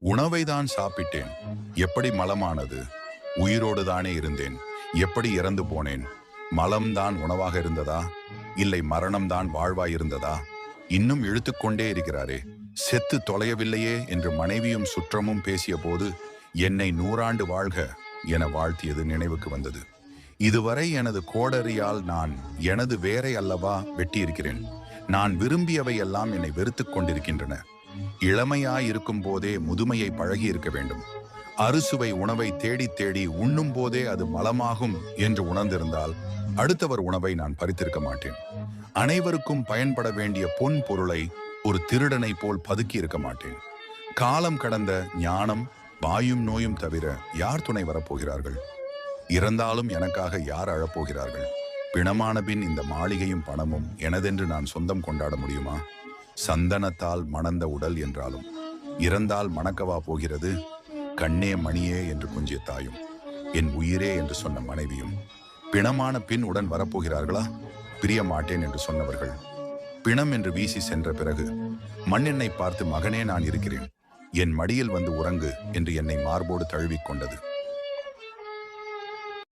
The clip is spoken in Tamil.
உணவை தான் சாப்பிட்டேன். எப்படி மலமானது? உயிரோடு தானே இருந்தேன். எப்படி இறந்து போனேன்? மலம்தான் உணவாக இருந்ததா? இல்லை மரணம்தான் வாழ்வாய் இருந்ததா இன்னும் இழுத்துக்கொண்டே இருக்கிறாரே. செத்து தொலையவில்லையே என்று மனைவியும் சுற்றமும் பேசிய போது என்னை நூறாண்டு வாழ்க என வாழ்த்தியது நினைவுக்கு வந்தது. இதுவரை எனது கோடரியால் நான் எனது வேரை அல்லவா வெட்டியிருக்கிறேன். நான் விரும்பியவை எல்லாம் என்னை வெறுத்துக் கொண்டிருக்கின்றன. இளமையாயிருக்கும் போதே முதுமையை பழகி இருக்க வேண்டும். அறுசுவை உணவை தேடி தேடி உண்ணும் போதே அது மலமாகும் என்று உணர்ந்திருந்தால் அடுத்தவர் உணவை நான் பறித்திருக்க மாட்டேன். அனைவருக்கும் பயன்பட வேண்டிய பொன் பொருளை ஒரு திருடனை போல் பதுக்கி இருக்க மாட்டேன். காலம் கடந்த ஞானம் வாயும் நோயும் தவிர யார் துணை வரப்போகிறார்கள்? இறந்தாலும் எனக்காக யார் அழப்போகிறார்கள்? பிணமான பின் இந்த மாளிகையும் பணமும் எனதென்று நான் சொந்தம் கொண்டாட முடியுமா? சந்தனத்தால் மணந்த உடல் என்றாலும் இறந்தால் மணக்கவா போகிறது? கண்ணே மணியே என்று கொஞ்சிய தாயும் என் உயிரே என்று சொன்ன மனைவியும் பிணமான பின் உடன் வரப்போகிறார்களா? பிரிய மாட்டேன் என்று சொன்னவர்கள் பிணம் என்று வீசி சென்ற பிறகு மண்ணெண்ணை பார்த்து மகனே நான் இருக்கிறேன் என் மடியில் வந்து உறங்கு என்று என்னை மார்போடு தழுவிக் கொண்டது.